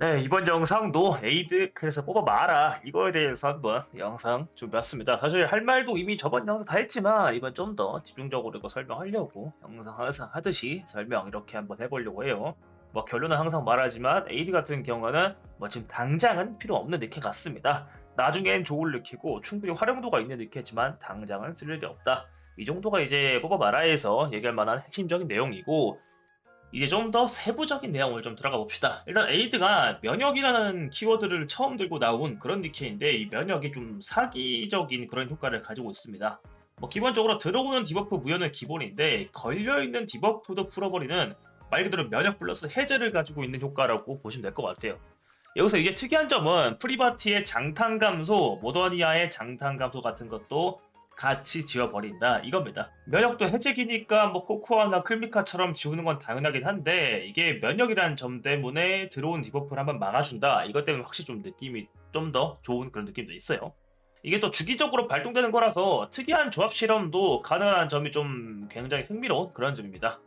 네, 이번 영상도 에이드 그래서 뽑아봐라 이거에 대해서 한번 영상 준비했습니다. 사실 할 말도 이미 저번 영상 다 했지만 이번 좀 더 집중적으로 이거 설명하려고 영상 항상 하듯이 설명 이렇게 한번 해보려고 해요. 뭐 결론은 항상 말하지만 에이드 같은 경우는 뭐 지금 당장은 필요 없는 니케 같습니다. 나중엔 좋을 니케고 충분히 활용도가 있는 니케지만 당장은 쓸 일이 없다. 이 정도가 이제 뽑아봐라에서 얘기할 만한 핵심적인 내용이고 이제 좀 더 세부적인 내용을 좀 들어가 봅시다. 일단 에이드가 면역이라는 키워드를 처음 들고 나온 그런 니케인데 이 면역이 좀 사기적인 그런 효과를 가지고 있습니다. 뭐 기본적으로 들어오는 디버프 무효는 기본인데 걸려있는 디버프도 풀어버리는 말 그대로 면역 플러스 해제를 가지고 있는 효과라고 보시면 될 것 같아요. 여기서 이제 특이한 점은 프리바티의 장탄 감소, 모더니아의 장탄 감소 같은 것도 같이 지워버린다 이겁니다. 면역도 해제기니까 뭐 코코아나 클미카처럼 지우는 건 당연하긴 한데 이게 면역이라는 점 때문에 들어온 디버프를 한번 막아준다 이것 때문에 확실히 좀 느낌이 좀 더 좋은 그런 느낌도 있어요. 이게 또 주기적으로 발동되는 거라서 특이한 조합 실험도 가능한 점이 좀 굉장히 흥미로운 그런 점입니다.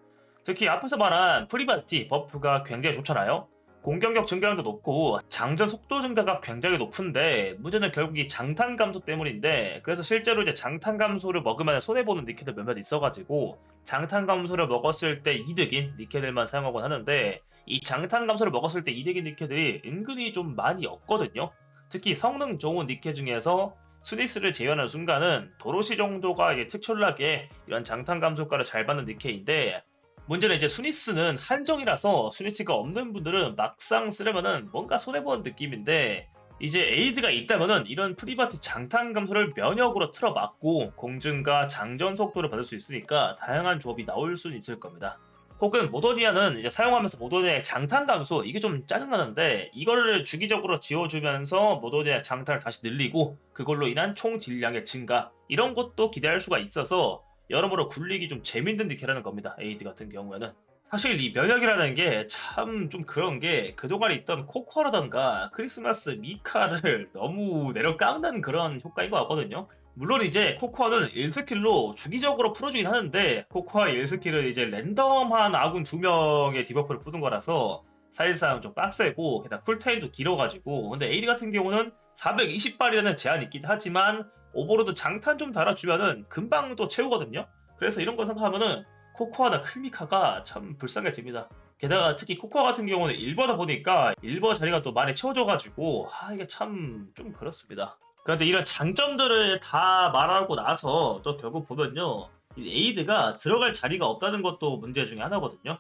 특히 앞에서 말한 프리바티 버프가 굉장히 좋잖아요. 공격력 증가량도 높고 장전 속도 증가가 굉장히 높은데 문제는 결국 이 장탄 감소 때문인데 그래서 실제로 이제 장탄 감소를 먹으면 손해 보는 니케들 몇몇 있어가지고 장탄 감소를 먹었을 때 이득인 니케들만 사용하곤 하는데 이 장탄 감소를 먹었을 때 이득인 니케들이 은근히 좀 많이 없거든요. 특히 성능 좋은 니케 중에서 스니스를 제외하는 순간은 도로시 정도가 특출나게 이런 장탄 감소가를 잘 받는 니케인데 문제는 이제 수니스는 한정이라서 수니스가 없는 분들은 막상 쓰려면은 뭔가 손해보는 느낌인데 이제 에이드가 있다면은 이런 프리바티 장탄 감소를 면역으로 틀어막고 공증과 장전 속도를 받을 수 있으니까 다양한 조합이 나올 수는 있을 겁니다. 혹은 모더니아는 이제 사용하면서 모더니아의 장탄 감소 이게 좀 짜증나는데 이거를 주기적으로 지워주면서 모더니아 장탄을 다시 늘리고 그걸로 인한 총 딜량의 증가 이런 것도 기대할 수가 있어서 여러모로 굴리기 좀 재밌는 니케라는 겁니다. 에이드 같은 경우에는. 사실 이 면역이라는 게 참 좀 그런 게 그동안 있던 코코라던가 크리스마스 미카를 너무 내려 깎는 그런 효과인 것 같거든요. 물론 이제 코코아는 1스킬로 주기적으로 풀어주긴 하는데 코코아 1스킬은 이제 랜덤한 아군 2명의 디버프를 푸는 거라서 사실상 좀 빡세고 게다가 쿨타임도 길어가지고 근데 에이드 같은 경우는 420발이라는 제한이 있긴 하지만 오버로드 장탄 좀 달아주면은 금방 또 채우거든요. 그래서 이런 거 생각하면은 코코아나 클미카가 참 불쌍해집니다. 게다가 특히 코코아 같은 경우는 1버다 보니까 1버 자리가 또 많이 채워져가지고 아 이게 참 좀 그렇습니다. 그런데 이런 장점들을 다 말하고 나서 또 결국 보면요 이 에이드가 들어갈 자리가 없다는 것도 문제 중에 하나거든요.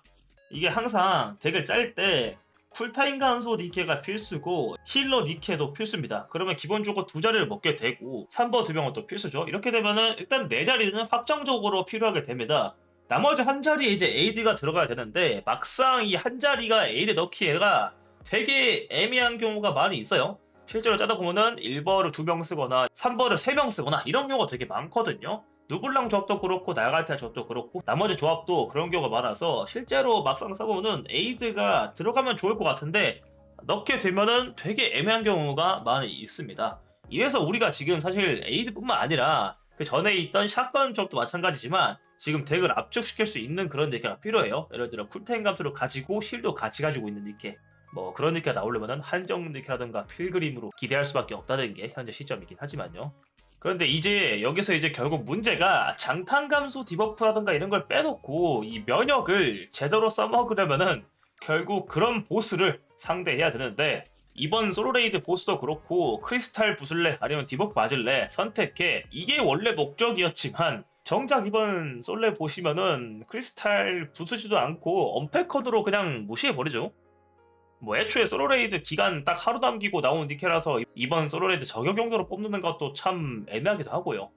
이게 항상 덱을 짤 때 쿨타임 간소 니케가 필수고 힐러 니케도 필수입니다. 그러면 기본적으로 두 자리를 먹게 되고 3버 두 명은 또 필수죠. 이렇게 되면은 일단 네 자리는 확정적으로 필요하게 됩니다. 나머지 한 자리에 이제 에이드가 들어가야 되는데 막상 이 한 자리가 에이드 넣기가 되게 애매한 경우가 많이 있어요. 실제로 짜다 보면은 1버를 두 명 쓰거나 3버를 세 명 쓰거나 이런 경우가 되게 많거든요. 누굴랑 조합도 그렇고 나갈테 조합도 그렇고 나머지 조합도 그런 경우가 많아서 실제로 막상 써보면은 에이드가 들어가면 좋을 것 같은데 넣게 되면은 되게 애매한 경우가 많이 있습니다. 이래서 우리가 지금 사실 에이드뿐만 아니라 그 전에 있던 샷건 조합도 마찬가지지만 지금 덱을 압축시킬 수 있는 그런 니케가 필요해요. 예를 들어 쿨타임 감소를 가지고 힐도 같이 가지고 있는 니케. 뭐 그런 니케가 나오려면 한정 니케라든가 필그림으로 기대할 수밖에 없다는 게 현재 시점이긴 하지만요. 그런데 이제 여기서 이제 결국 문제가 장탄 감소 디버프라든가 이런 걸 빼놓고 이 면역을 제대로 써먹으려면은 결국 그런 보스를 상대해야 되는데 이번 솔로레이드 보스도 그렇고 크리스탈 부술래 아니면 디버프 맞을래 선택해. 이게 원래 목적이었지만 정작 이번 솔레 보시면은 크리스탈 부수지도 않고 언패커드로 그냥 무시해버리죠 뭐 애초에 솔로레이드 기간 딱 하루 남기고 나온 니케라서 이번 솔로레이드 저격 용도로 뽑는 것도 참 애매하기도 하고요.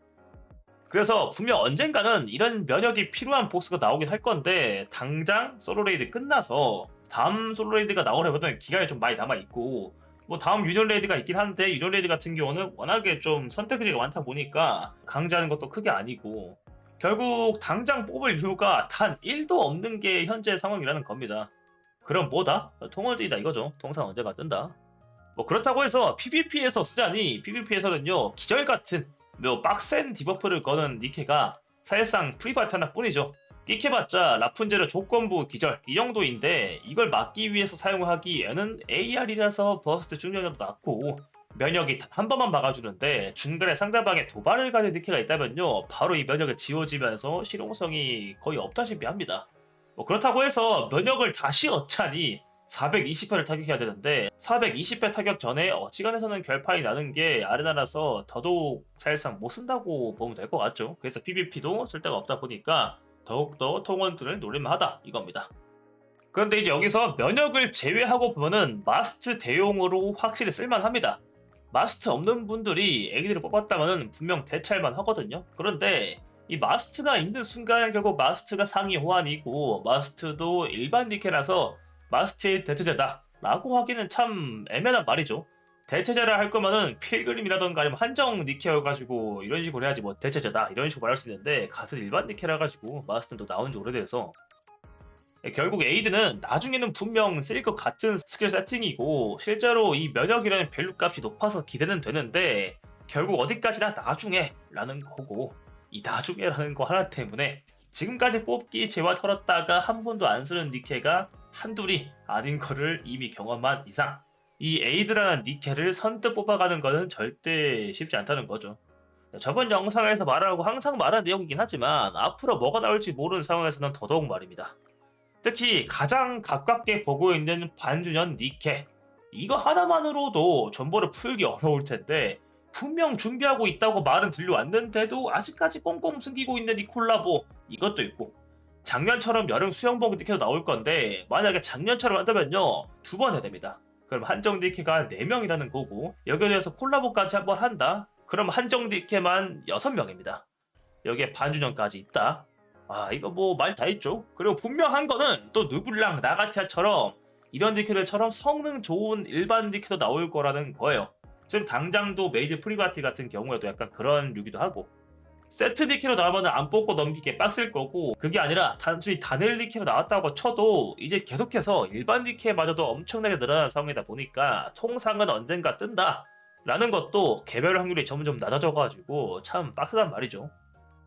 그래서 분명 언젠가는 이런 면역이 필요한 보스가 나오긴 할 건데 당장 솔로레이드 끝나서 다음 솔로레이드가 나오려면 기간이 좀 많이 남아 있고 뭐 다음 유니온 레이드가 있긴 한데 유니온 레이드 같은 경우는 워낙에 좀 선택지가 많다 보니까 강제하는 것도 크게 아니고 결국 당장 뽑을 이유가 단 1도 없는 게 현재 상황이라는 겁니다. 그럼 뭐다? 통월제이다 이거죠. 통상 언제가 뜬다. 뭐 그렇다고 해서 PVP에서 쓰자니 PVP에서는요 기절 같은 뭐 빡센 디버프를 거는 니케가 사실상 프리바트 하나 뿐이죠. 끼켜봤자 라푼젤의 조건부 기절 이 정도인데 이걸 막기 위해서 사용하기에는 AR이라서 버스트 중량도 낮고 면역이 단한 번만 막아주는데 중간에 상대방의 도발을 가진 니케가 있다면요 바로 이 면역이 지워지면서 실용성이 거의 없다시피 합니다. 뭐 그렇다고 해서 면역을 다시 얻자니 420회를 타격해야 되는데 420회 타격 전에 어지간해서는 결판이 나는 게 아레나라서 더더욱 사실상 못 쓴다고 보면 될 것 같죠. 그래서 PVP도 쓸 데가 없다 보니까 더욱더 통원들을 노릴만하다 이겁니다. 그런데 이제 여기서 면역을 제외하고 보면은 마스트 대용으로 확실히 쓸만합니다. 마스트 없는 분들이 애기들을 뽑았다면 분명 대찰만 하거든요. 그런데 이 마스트가 있는 순간 결국 마스트가 상위 호환이고 마스트도 일반 니케라서 마스트의 대체제다 라고 하기는 참 애매한 말이죠. 대체제를 할 거면은 필그림이라던가 아니면 한정 니케여가지고 이런 식으로 해야지 뭐 대체제다 이런 식으로 말할 수 있는데 같은 일반 니케라 가지고 마스터도 나온 지 오래돼서 예, 결국 에이드는 나중에는 분명 쓰일 것 같은 스킬 세팅이고 실제로 이 면역이라는 밸류 값이 높아서 기대는 되는데 결국 어디까지나 나중에 라는 거고 이 나중에라는 거 하나 때문에 지금까지 뽑기 제와 털었다가 한 번도 안 쓰는 니케가 한둘이 아닌 거를 이미 경험한 이상 이 에이드라는 니케를 선뜻 뽑아가는 거는 절대 쉽지 않다는 거죠. 저번 영상에서 말하고 항상 말한 내용이긴 하지만 앞으로 뭐가 나올지 모르는 상황에서는 더더욱 말입니다. 특히 가장 가깝게 보고 있는 반주년 니케 이거 하나만으로도 전보를 풀기 어려울 텐데 분명 준비하고 있다고 말은 들려왔는데도 아직까지 꽁꽁 숨기고 있는 이 콜라보 이것도 있고 작년처럼 여름 수영복 니케도 나올 건데 만약에 작년처럼 한다면요 두 번 해야 됩니다. 그럼 한정 니케가 4명이라는 거고 여기에 대해서 콜라보까지 한 번 한다? 그럼 한정 니케만 6명입니다. 여기에 반주년까지 있다. 아 이거 뭐 말 다 했죠. 그리고 분명한 거는 또 누블랑 나가티아처럼 이런 니케들처럼 성능 좋은 일반 니케도 나올 거라는 거예요. 지금 당장도 메이드 프리바티 같은 경우에도 약간 그런 류기도 하고 세트 니케로 나오면 안 뽑고 넘기게 빡셀 거고 그게 아니라 단순히 다넬 니케로 나왔다고 쳐도 이제 계속해서 일반 니케마저도 엄청나게 늘어나는 상황이다 보니까 통상은 언젠가 뜬다 라는 것도 개별 확률이 점점 낮아져가지고 참 빡세단 말이죠.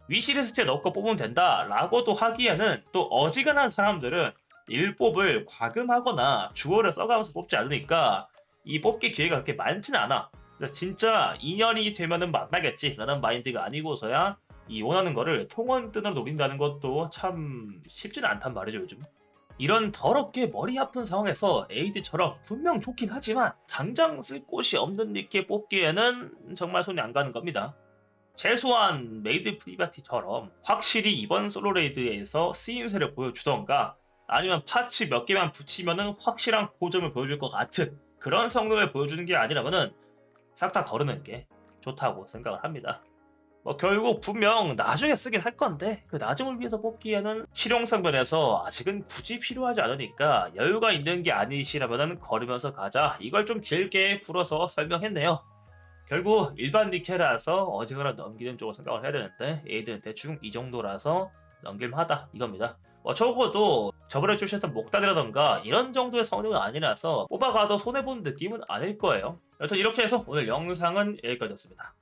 위시리스트에 넣고 뽑으면 된다 라고도 하기에는 또 어지간한 사람들은 일뽑을 과금하거나 주어를 써가면서 뽑지 않으니까 이 뽑기 기회가 그렇게 많지는 않아. 그래서 진짜 인연이 되면은 만나겠지. 라는 마인드가 아니고서야 이 원하는 거를 통원뜬으로 노린다는 것도 참 쉽지는 않단 말이죠 요즘. 이런 더럽게 머리 아픈 상황에서 에이드처럼 분명 좋긴 하지만 당장 쓸 곳이 없는 니케 뽑기에는 정말 손이 안 가는 겁니다. 최소한 메이드 프리바티처럼 확실히 이번 솔로 레이드에서 쓰임새를 보여주던가 아니면 파츠 몇 개만 붙이면은 확실한 고점을 보여줄 것 같은 그런 성능을 보여주는 게 아니라면은 싹 다 거르는 게 좋다고 생각을 합니다. 뭐 결국 분명 나중에 쓰긴 할 건데 그 나중을 위해서 뽑기에는 실용성 면에서 아직은 굳이 필요하지 않으니까 여유가 있는 게 아니시라면 걸으면서 가자 이걸 좀 길게 풀어서 설명했네요. 결국 일반 니케라서 어지간한 넘기는 쪽으로 생각을 해야 되는데 에이드는 대충 이 정도라서 넘길만하다 이겁니다. 뭐 적어도 저번에 출시했던 목다리라던가 이런 정도의 성능은 아니라서 뽑아가도 손해본 느낌은 아닐 거예요. 여튼 이렇게 해서 오늘 영상은 여기까지였습니다.